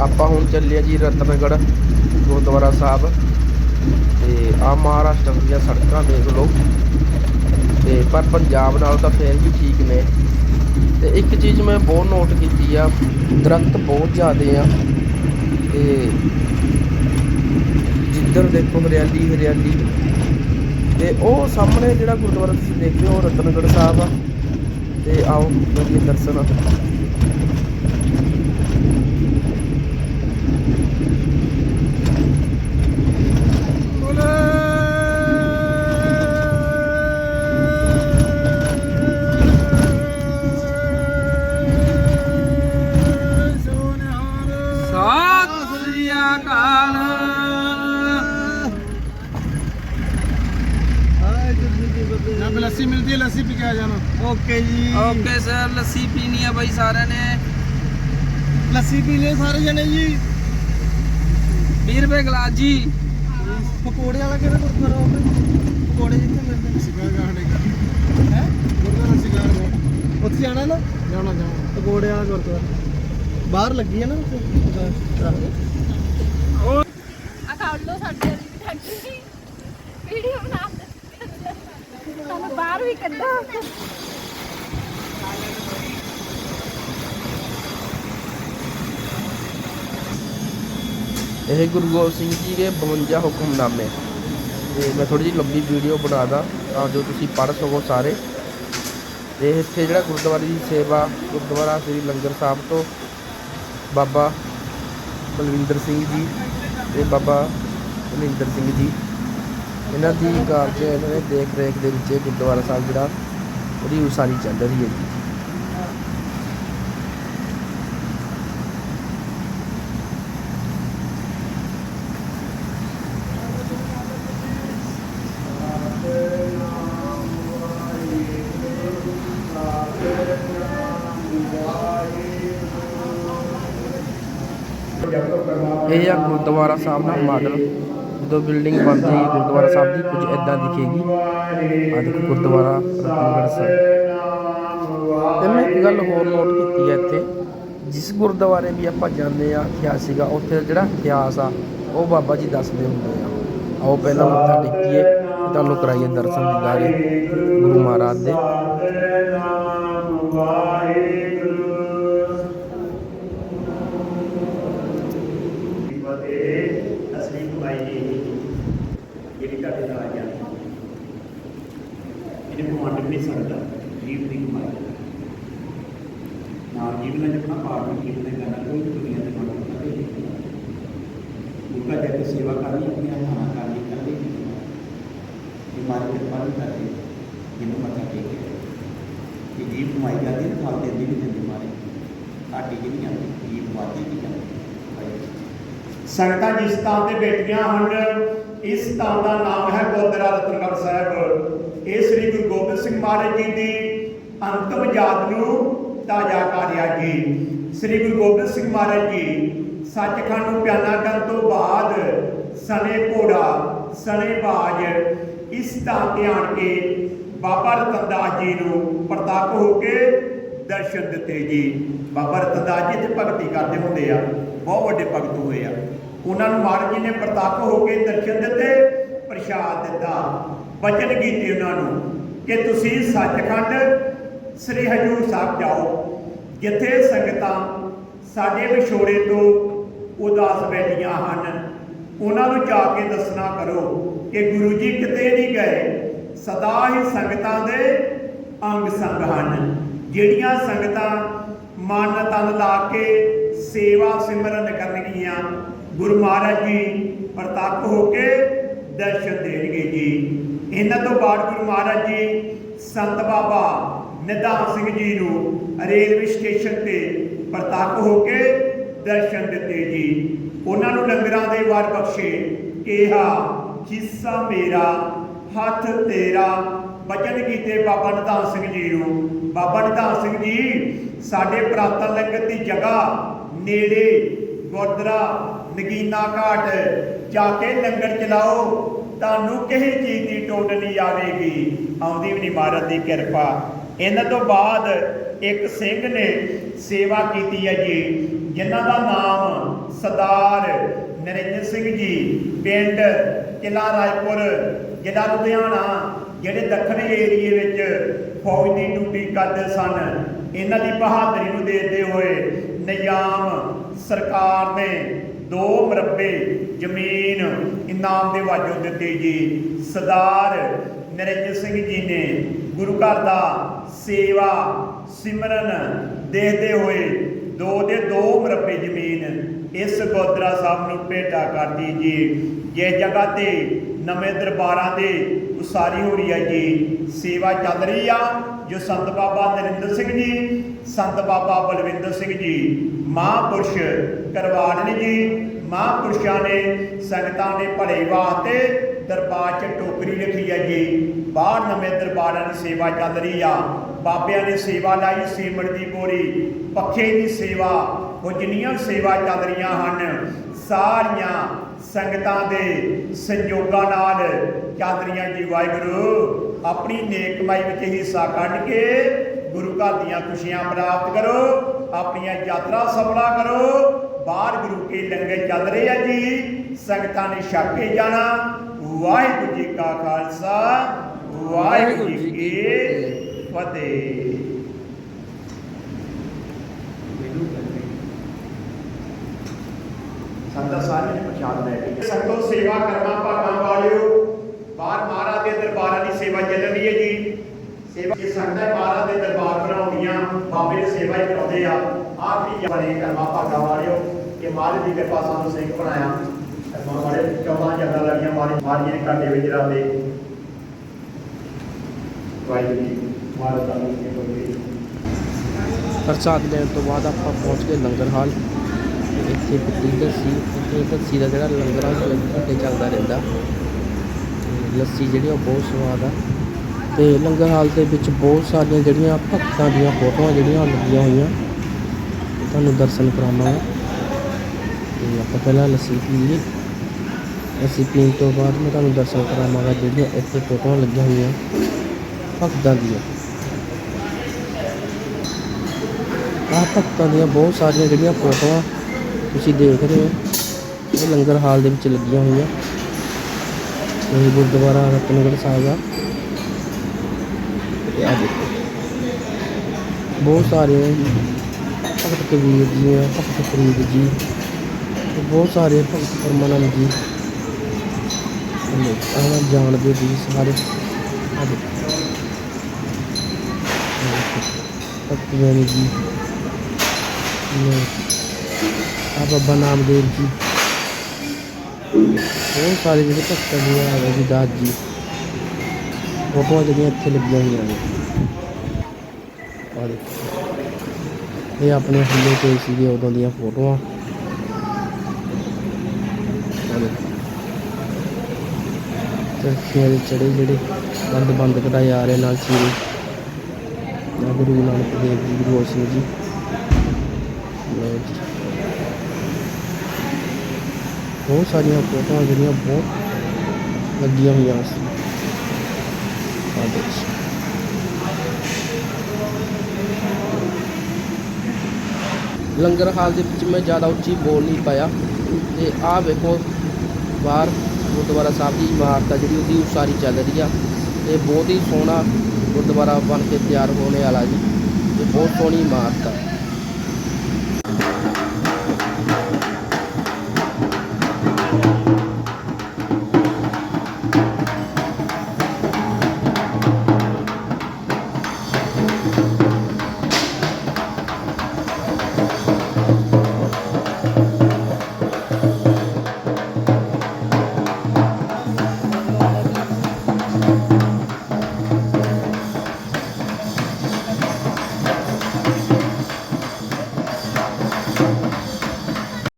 ਆਪਾਂ ਹੁਣ ਚੱਲੇ ਆ ਜੀ ਰਤਨਗੜ, ਗੁਰਦੁਆਰਾ ਸਾਹਿਬ। ਤੇ ਆ ਮਹਾਰਾਸ਼ਟਰ ਦੀਆਂ ਸੜਕਾਂ ਦੇਖ ਲਓ। ਤੇ ਪਰ ਪੰਜਾਬ ਨਾਲ ਤਾਂ ਫੇਰ ਵੀ ਠੀਕ ਨੇ। ਤੇ ਇੱਕ ਚੀਜ਼ ਮੈਂ ਬਹੁਤ ਨੋਟ ਕੀਤੀ ਆ, ਦਰਖਤ ਬਹੁਤ ਜ਼ਿਆਦੇ ਆ। ਤੇ ਜਿੱਧਰ ਦੇਖੋ ਹਰਿਆਲੀ ਹਰਿਆਲੀ। ਤੇ ਉਹ ਸਾਹਮਣੇ ਜਿਹੜਾ ਗੁਰਦੁਆਰਾ ਤੁਸੀਂ ਦੇਖਦੇ ਹੋ, ਰਤਨਗੜ ਸਾਹਿਬ ਆ। ਤੇ ਆਓ ਕਰੀਏ ਦਰਸ਼ਨ ਫਿਰ ਲੱਸੀ ਮਿਲਦੀ ਹੈ ਲੱਸੀ ਪੀ ਕੇ ਆ ਜਾਣਾ। ਓਕੇ ਜੀ। ਓਕੇ ਸਰ ਲੱਸੀ ਪੀਣੀ ਆ ਬਾਈ ਸਾਰਿਆਂ ਨੇ। ਲੱਸੀ ਪੀ ਲਿਓ ਸਾਰੇ ਜਣੇ ਜੀ। 20 ਰੁਪਏ ਗਲਾਸ ਜੀ। ਪਕੌੜੇ ਵਾਲਾ ਕਿਹੜਾ ਗੁਰਦੁਆਰਾ ਹੋਵੇ ਪਕੌੜੇ ਜਿੱਥੇ ਮਿਲਦੇ ਨੇ। ਸਿਗਾਰ ਗਾਣੇ ਹੈ? ਗੁਰਦੁਆਰਾ ਸਿਗਾਰ ਦਾ ਉੱਥੇ ਜਾਣਾ ਨਾ? ਜਾਣਾ ਜਾਣਾ। ਪਕੌੜੇ ਵਾਲਾ ਗੁਰਦੁਆਰਾ। ਬਾਹਰ ਲੱਗੀ ਹੈ ਨਾ ਉੱਥੇ? ਉਹ ਆ ਲੋ ਸਾਡੇ ਵਾਲੀ ਵੀ ਠੰਡੀ ਵੀਡੀਓ ਬਣਾ। ਦੇ ਬਾਹਰ ਵੀ ਕੱਢੋ। ਇਹ ਗੁਰੂ ਗੋਬਿੰਦ ਸਿੰਘ ਜੀ ਦੇ 52 ਹੁਕਮਨਾਮੇ। ਤੇ ਮੈਂ ਥੋੜੀ ਜਿਹੀ ਲੰਬੀ ਵੀਡੀਓ ਬਣਾਦਾ ਤਾਂ ਜੋ ਤੁਸੀਂ ਪੜ੍ਹ ਸਕੋ ਸਾਰੇ। ਤੇ ਇੱਥੇ ਜਿਹੜਾ ਗੁਰਦੁਆਰੇ ਦੀ ਸੇਵਾ, ਗੁਰਦੁਆਰਾ ਸ੍ਰੀ ਲੰਗਰ ਸਾਹਿਬ ਤੋਂ ਬਾਬਾ ਬਲਵਿੰਦਰ ਸਿੰਘ ਜੀ ਤੇ ਬਾਬਾ ਮਨਿੰਦਰ ਸਿੰਘ ਜੀ। ਇਹਨਾਂ ਦੀ ਕਾਰਜ ਇਹਨਾਂ ਦੇ ਦੇਖ ਰੇਖ ਦੇ ਵਿੱਚ ਗੁਰਦੁਆਰਾ ਸਾਹਿਬ ਜਿਹੜਾ, ਉਹਦੀ ਉਸਾਰੀ ਚੱਲ ਰਹੀ ਹੈ ਜੀ। ਇਹ ਆ ਗੁਰਦੁਆਰਾ ਸਾਹਿਬ ਦਾ ਮਾਡਲ। ਜਦੋਂ ਬਿਲਡਿੰਗ ਬਣ ਜਾਏਗੀ ਗੁਰਦੁਆਰਾ ਸਾਹਿਬ ਦੀ ਕੁਝ ਇਦਾਂ ਦਿਖੇਗੀ। ਆ ਦੇਖੋ, ਗੁਰਦੁਆਰਾ ਰਤਨਗੜ੍ਹ ਸਾਹਿਬ। ਤੇ ਮੈਂ ਇੱਕ ਗੱਲ ਹੋਰ ਨੋਟ ਕੀਤੀ ਹੈ ਇੱਥੇ। ਜਿਸ ਗੁਰਦੁਆਰੇ ਵੀ ਆਪਾਂ ਜਾਂਦੇ ਆ ਇਤਿਹਾਸਿਕ ਆ, ਉੱਥੇ ਜਿਹੜਾ ਇਤਿਹਾਸ ਆ, ਉਹ ਬਾਬਾ ਜੀ ਦੱਸਦੇ ਹੁੰਦੇ ਆ। ਆਓ ਪਹਿਲਾਂ ਮੱਥਾ ਟੇਕੀਏ ਤੁਹਾਨੂੰ ਕਰਾਈਏ ਦਰਸ਼ਨ ਦਿਦਾਰੇ ਗੁਰੂ ਮਹਾਰਾਜ ਦੇ ਫਤਿਹ ਅਸਲੀ ਕਮਾਈ ਇਹ ਜਿਹੜੀ ਤੁਹਾਡੇ ਨਾਲ ਆ ਜਾਂਦੀ ਇਹਨੇ ਕਮਾਂਡ ਨਹੀਂ ਸਕਦਾ ਜੀਵ ਦੀ ਕਮਾਈ ਨਾ ਜੀਵ ਨੇ ਕਰਨਾ, ਕੋਈ ਦੁਨੀਆ ਦੇ ਮਨ ਨੂੰ ਉਨ੍ਹਾਂ ਜਾ ਸੇਵਾ ਕਰਨੀ ਆਪਣੀ ਆਤਮਾ ਕਰਨੀ ਕਰਦੇ ਇਹ ਮਾਰੇ ਕੇ ਪਾਲਣ ਕਰਦੇ ਜਿਹਨੂੰ ਮੱਥਾ ਟੇਕੇ ਕਿ ਜੀਵ ਕਮਾਈ ਕਰਦੀ ਹੈ ਖਾਲ ਦਿੰਦੀ ਨਹੀਂ ਦਿੰਦੀ ਮਾਰੇ। ਸਾਡੀ ਕਿ ਆਉਂਦੀ ਜੀਵ ਵਾਦੀ ਨਹੀਂ ਜਾਂਦੀ। ਸੰਗਤਾਂ ਜਿਸ ਥਾਂ ਤੇ ਬੈਠੀਆਂ ਹਨ, ਇਸ ਥਾਂ ਦਾ ਨਾਮ ਹੈ ਗੋਦਰਾ ਰਤਨਗੜ੍ਹ ਸਾਹਿਬ। ਇਹ ਸ੍ਰੀ ਗੁਰੂ ਗੋਬਿੰਦ ਸਿੰਘ ਮਹਾਰਾਜ ਜੀ ਦੀ ਅੰਤਮ ਯਾਦ ਨੂੰ ਤਾਜ਼ਾ ਕਰਿਆ ਜੀ। ਸ੍ਰੀ ਗੁਰੂ ਗੋਬਿੰਦ ਸਿੰਘ ਮਹਾਰਾਜ ਜੀ, ਸੱਚਖੰਡ ਨੂੰ ਪਿਆਨਾ ਕਰਨ ਤੋਂ ਬਾਅਦ ਸਨੇ ਘੋੜਾ ਸਨੇ ਬਾਜ, ਇਸ ਥਾਂ ਤੇ ਆਣ ਕੇ ਬਾਬਾ ਰਤਨਦਾਸ ਜੀ ਨੂੰ ਪ੍ਰਤੱਖ ਹੋ ਕੇ ਦਰਸ਼ਨ ਦਿੱਤੇ ਜੀ। ਬਾਬਾ ਰਤਨਦਾਸ ਜੀ ਇੱਥੇ ਭਗਤੀ ਕਰਦੇ ਹੁੰਦੇ ਆ, ਬਹੁਤ ਵੱਡੇ ਭਗਤ ਹੋਏ ਆ। ਉਹਨਾਂ ਨੂੰ ਮਹਾਰਾਜ ਜੀ ਨੇ ਪ੍ਰਤੱਖ ਹੋ ਕੇ ਦਰਸ਼ਨ ਦਿੱਤੇ, ਪ੍ਰਸ਼ਾਦ ਦਿੱਤਾ। ਬਚਨ ਕੀਤੇ ਉਹਨਾਂ ਨੂੰ ਕਿ ਤੁਸੀਂ ਸੱਚਖੰਡ ਸ੍ਰੀ ਹਜੂਰ ਸਾਹਿਬ ਜਾਓ, ਜਿੱਥੇ ਸੰਗਤਾਂ ਸਾਡੇ ਵਿਛੋੜੇ ਤੋਂ ਉਦਾਸ ਬੈਠੀਆਂ ਹਨ। ਉਹਨਾਂ ਨੂੰ ਜਾ ਕੇ ਦੱਸਣਾ ਕਰੋ ਕਿ ਗੁਰੂ ਜੀ ਕਿਤੇ ਨਹੀਂ ਗਏ। ਸਦਾ ਹੀ ਸੰਗਤਾਂ ਦੇ ਅੰਗ ਸੰਗ ਹਨ, ਜਿਹੜੀਆਂ ਸੰਗਤਾਂ ਮਨ ਤਨ ਲਾ ਕੇ ਸੇਵਾ ਸਿਮਰਨ ਕਰਨਗੀਆਂ। ਗੁਰੂ ਮਹਾਰਾਜ ਜੀ ਪ੍ਰਤੱਖ ਹੋ ਕੇ ਦਰਸ਼ਨ ਦੇਣਗੇ ਜੀ। ਇਹਨਾਂ ਤੋਂ ਬਾਅਦ ਗੁਰੂ ਮਹਾਰਾਜ ਜੀ, ਸੰਤ ਬਾਬਾ ਨਿਧਾਨ ਸਿੰਘ ਜੀ ਨੂੰ ਰੇਲਵੇ ਸਟੇਸ਼ਨ ਤੇ ਪ੍ਰਤੱਖ ਹੋ ਕੇ ਦਰਸ਼ਨ ਦਿੱਤੇ ਜੀ। ਉਹਨਾਂ ਨੂੰ ਲੰਗਰਾਂ ਦੇ ਵਾਰ ਬਖਸ਼ੇ ਕਿਹਾ ਹਿੱਸਾ ਮੇਰਾ, ਹੱਥ ਤੇਰਾ। ਬਚਨ ਕੀਤੇ ਬਾਬਾ ਨਿਧਾਨ ਸਿੰਘ ਜੀ ਨੂੰ। ਬਾਬਾ ਨਿਧਾਨ ਸਿੰਘ ਜੀ, ਸਾਡੇ ਪ੍ਰਾਤਨ ਲੰਗਰ ਦੀ ਜਗ੍ਹਾ ਨੇੜੇ ਗੁਰਦੁਆਰਾ ਨਗੀਨਾ ਘਾਟ ਜਾ ਕੇ ਲੰਗਰ ਚਲਾਓ। ਤੁਹਾਨੂੰ ਕਿਸੇ ਚੀਜ਼ ਦੀ ਟੋਟ ਨਹੀਂ ਆਵੇਗੀ। ਆਉਂਦੀ ਵੀ ਨਹੀਂ ਮਹਾਰਾਜ ਦੀ ਕਿਰਪਾ। ਇਹਨਾਂ ਤੋਂ ਬਾਅਦ ਇੱਕ ਸਿੰਘ ਨੇ ਸੇਵਾ ਕੀਤੀ ਹੈ ਜੀ, ਜਿਨ੍ਹਾਂ ਦਾ ਨਾਮ ਸਰਦਾਰ ਨਰਿੰਦਰ ਸਿੰਘ ਜੀ, ਪਿੰਡ ਕਿਲਾ ਰਾਏਪੁਰ, ਜ਼ਿਲ੍ਹਾ ਲੁਧਿਆਣਾ, ਜਿਹੜੇ ਦੱਖਣੀ ਏਰੀਏ ਵਿੱਚ ਫੌਜ ਦੀ ਡਿਊਟੀ ਕਰਦੇ ਸਨ। ਇਹਨਾਂ ਦੀ ਬਹਾਦਰੀ ਨੂੰ ਦੇਖਦੇ ਹੋਏ ਨਿਯਾਮ ਸਰਕਾਰ ਨੇ ਦੋ ਮਰਬੇ ਜ਼ਮੀਨ ਇਨਾਮ ਦੇ ਵਾਜੋਂ ਦਿੱਤੀ ਜੀ, ਸਰਦਾਰ ਨਰਿੰਦਰ ਸਿੰਘ ਜੀ ਨੇ ਗੁਰੂ ਘਰ ਦਾ ਸੇਵਾ ਸਿਮਰਨ ਦੇਖਦੇ ਹੋਏ ਦੋ ਦੇ ਦੋ ਮਰਬੇ ਜ਼ਮੀਨ ਇਸ ਗੁਰਦੁਆਰਾ ਸਾਹਿਬ ਨੂੰ ਭੇਟਾ ਕਰਦੀ ਜੀ। ਜੇ ਜਗ੍ਹਾ ਤੇ ਨਵੇਂ ਦਰਬਾਰਾਂ ਦੇ ਉਸਾਰੀ ਹੋ ਰਹੀ ਹੈ ਜੀ, ਸੇਵਾ ਚੱਲ ਰਹੀ ਆ, ਜੋ ਸੰਤ ਬਾਬਾ ਨਰਿੰਦਰ ਸਿੰਘ ਜੀ, ਸੰਤ ਬਾਬਾ ਬਲਵਿੰਦਰ ਸਿੰਘ ਜੀ, ਮਹਾਂਪੁਰਸ਼ ਕਰਵਾੜ ਨੇ ਜੀ। ਮਹਾਂਪੁਰਸ਼ਾਂ ਨੇ ਸੰਗਤਾਂ ਦੇ ਭਲੇ ਵਾਸਤੇ ਦਰਬਾਰ 'ਚ ਟੋਕਰੀ ਲਿਖੀ ਹੈ ਜੀ। ਬਾਹਰ ਨਵੇਂ ਦਰਬਾਰਾਂ ਦੀ ਸੇਵਾ ਚੱਲ ਰਹੀ ਆ। ਬਾਬਿਆਂ ਨੇ ਸੇਵਾ ਲਾਈ ਸੀਮਟ ਦੀ ਬੋਰੀ ਪੱਖੇ ਦੀ ਸੇਵਾ ਉਹ ਜਿੰਨੀਆਂ ਸੇਵਾ ਚੱਲ ਰਹੀਆਂ ਹਨ। ਸਾਰੀਆਂ ਸੰਗਤਾਂ ਦੇ ਸੰਯੋਗਾਂ ਨਾਲ ਚੱਲ ਰਹੀਆਂ ਜੀ ਵਾਹਿਗੁਰੂ। ਆਪਣੀ ਨੇਕ ਕਮਾਈ ਵਿੱਚ ਹਿੱਸਾ ਕੱਢ ਕੇ ਗੁਰੂ ਘਰ ਦੀਆਂ ਖੁਸ਼ੀਆਂ ਪ੍ਰਾਪਤ ਕਰੋ, ਆਪਣੀਆਂ ਯਾਤਰਾ ਸਫਲਾ ਕਰੋ। ਬਾਹਰ ਗੁਰੂ ਕੇ ਲੰਗਰ ਚੱਲ ਰਹੇ ਆ ਜੀ। ਸੰਗਤਾਂ ਨੇ ਛੱਕ ਕੇ ਜਾਣਾ। ਵਾਹਿਗੁਰੂ ਜੀ ਕਾ ਖਾਲਸਾ ਵਾਹਿਗੁਰੂ ਜੀ ਕੀ ਫਤਿਹ। ਸੰਤਾਂ ਸਾਰਿਆਂ ਨੇ ਪ੍ਰਸ਼ਾਦ ਲੈ ਕੇ। ਸੰਤੋ ਸੇਵਾ ਕਰਨਾ ਭਾਗਾਂ ਵਾਲਿਓ ਬਾਹਰ ਮਹਾਰਾਜ ਦੇ ਦਰਬਾਰਾਂ ਦੀ ਸੇਵਾ ਚੱਲ ਰਹੀ ਹੈ ਜੀ। ਸੇਵਾ ਇਹ ਸੰਗਤਾਂ ਮਹਾਰਾਜ ਦੇ ਦਰਬਾਰ ਬਣਾਉਂਦੀਆਂ ਬਾਬੇ ਦੀ ਸੇਵਾ ਹੀ ਕਰਾਉਂਦੇ ਆ। ਆਖਰੀ ਬਣੇ ਕਰਮਾ ਭਾਗਾਂ ਵਾਲਿਓ ਕਿ ਮਹਾਰਾਜ ਦੀ ਕਿਰਪਾ ਸਾਨੂੰ ਸਿੰਘ ਬਣਾਇਆ। ਕਰਮਾ 14 ਜਗ੍ਹਾ ਲੜੀਆਂ ਮਾਰੀ ਮਾਰੀਆਂ ਨੇ ਵਿੱਚ ਰਾਤੇ ਵਾਹਿਗੁਰੂ ਜੀ ਮਹਾਰਾਜ ਦਾ ਨਾਮ ਕੇ ਪ੍ਰਸਾਦ ਲੈਣ ਤੋਂ ਬਾਅਦ ਆਪਾਂ ਪਹੁੰਚ ਗਏ ਲੰਗਰ ਹਾਲ। ਇੱਥੇ ਪੱਤੀ ਲੱਸੀ ਤੇ ਲੱਸੀ ਦਾ ਜਿਹੜਾ ਲੰਗਰਾਂ ਚ ਘੰਟੇ ਚੱਲਦਾ ਰਹਿੰਦਾ। ਤੇ ਲੱਸੀ ਜਿਹੜੀ ਉਹ ਬਹੁਤ ਸਵਾਦ ਆ। ਤੇ ਲੰਗਰ ਹਾਲ ਦੇ ਵਿੱਚ ਬਹੁਤ ਸਾਰੀਆਂ ਜਿਹੜੀਆਂ ਭਗਤਾਂ ਦੀਆਂ ਫੋਟੋਆਂ ਜਿਹੜੀਆਂ ਲੱਗੀਆਂ ਹੋਈਆਂ, ਤੁਹਾਨੂੰ ਦਰਸ਼ਨ ਕਰਾਵਾਂਗਾ। ਤੇ ਆਪਾਂ ਪਹਿਲਾਂ ਲੱਸੀ ਪੀਏ ਲੱਸੀ ਪੀਣ ਤੋਂ ਬਾਅਦ ਮੈਂ ਤੁਹਾਨੂੰ ਦਰਸ਼ਨ ਕਰਾਵਾਂਗਾ, ਜਿਹੜੀਆਂ ਇੱਥੇ ਫੋਟੋਆਂ ਲੱਗੀਆਂ ਹੋਈਆਂ। ਭਗਤਾਂ ਦੀਆਂ। ਆਹ ਭਗਤਾਂ ਦੀਆਂ ਬਹੁਤ ਸਾਰੀਆਂ ਜਿਹੜੀਆਂ ਫੋਟੋਆਂ ਤੁਸੀਂ ਦੇਖ ਰਹੇ ਹੋ, ਇਹ ਲੰਗਰ ਹਾਲ ਦੇ ਵਿੱਚ ਲੱਗੀਆਂ ਹੋਈਆਂ। ਇਹ ਗੁਰਦੁਆਰਾ ਰਤਨਗੜ੍ਹ ਸਾਹਿਬ ਆ। ਤੇ ਆ ਦੇਖੋ। ਬਹੁਤ ਸਾਰੇ ਭਗਤ ਕਬੀਰ ਜੀ ਆ, ਭਗਤ ਫਰੀਦ ਜੀ, ਤੇ ਬਹੁਤ ਸਾਰੇ ਭਗਤ ਪਰਮਾਨੰਦ ਜੀ। ਆਹ ਜਾਣਦੇ ਜੀ ਸਾਰੇ। ਆ ਦੇਖੋ ਭਗਤ ਜੀ ਆ ਬਾਬਾ ਨਾਮਦੇਵ ਜੀ। ਉਹ ਸਾਰੇ ਜਿਹੜੇ ਭਗਤਾਂ ਦੀਆਂ ਰਵਿਦਾਸ ਜੀ। ਫੋਟੋਆਂ ਜਿਹੜੀਆਂ ਇੱਥੇ ਲੱਗੀਆਂ ਹੋਈਆਂ ਨੇ। ਆਹ ਦੇਖੋ। ਇਹ ਆਪਣੇ ਹੱਲੇ ਤੇ ਸੀਗੇ ਉਦੋਂ ਦੀਆਂ ਫੋਟੋਆਂ ਆਹ ਦੇਖੋ ਚਰਖੀਆਂ ਚੜੇ ਜਿਹੜੇ ਬੰਦ ਬੰਦ ਕਢਾਏ ਆ ਰਹੇ ਨਾਲ ਚੀਰੇ ਗੁਰੂ ਨਾਨਕ ਦੇਵ ਜੀ, ਗੁਰੂ ਗੋਬਿੰਦ ਸਿੰਘ ਜੀ। ਬਹੁਤ ਸਾਰੀਆਂ ਫੋਟੋਆਂ ਜਿਹੜੀਆਂ ਬਹੁਤ ਲੱਗੀਆਂ ਹੋਈਆਂ ਸੀ ਆਹ ਲੰਗਰ ਹਾਲ ਦੇ ਵਿੱਚ ਮੈਂ ਜ਼ਿਆਦਾ ਉੱਚੀ ਬੋਲ ਨਹੀਂ ਪਾਇਆ। ਤੇ ਆਹ ਵੇਖੋ, ਬਾਹਰ ਗੁਰਦੁਆਰਾ ਸਾਹਿਬ ਦੀ ਇਮਾਰਤ ਆ ਜਿਹੜੀ ਉਹਦੀ ਉਸਾਰੀ ਚੱਲ ਰਹੀ ਆ। ਇਹ ਬਹੁਤ ਹੀ ਸੋਹਣਾ ਗੁਰਦੁਆਰਾ ਬਣ ਕੇ ਤਿਆਰ ਹੋਣੇ ਵਾਲਾ ਜੀ। ਇਹ ਬਹੁਤ ਸੋਹਣੀ ਇਮਾਰਤ ਆ।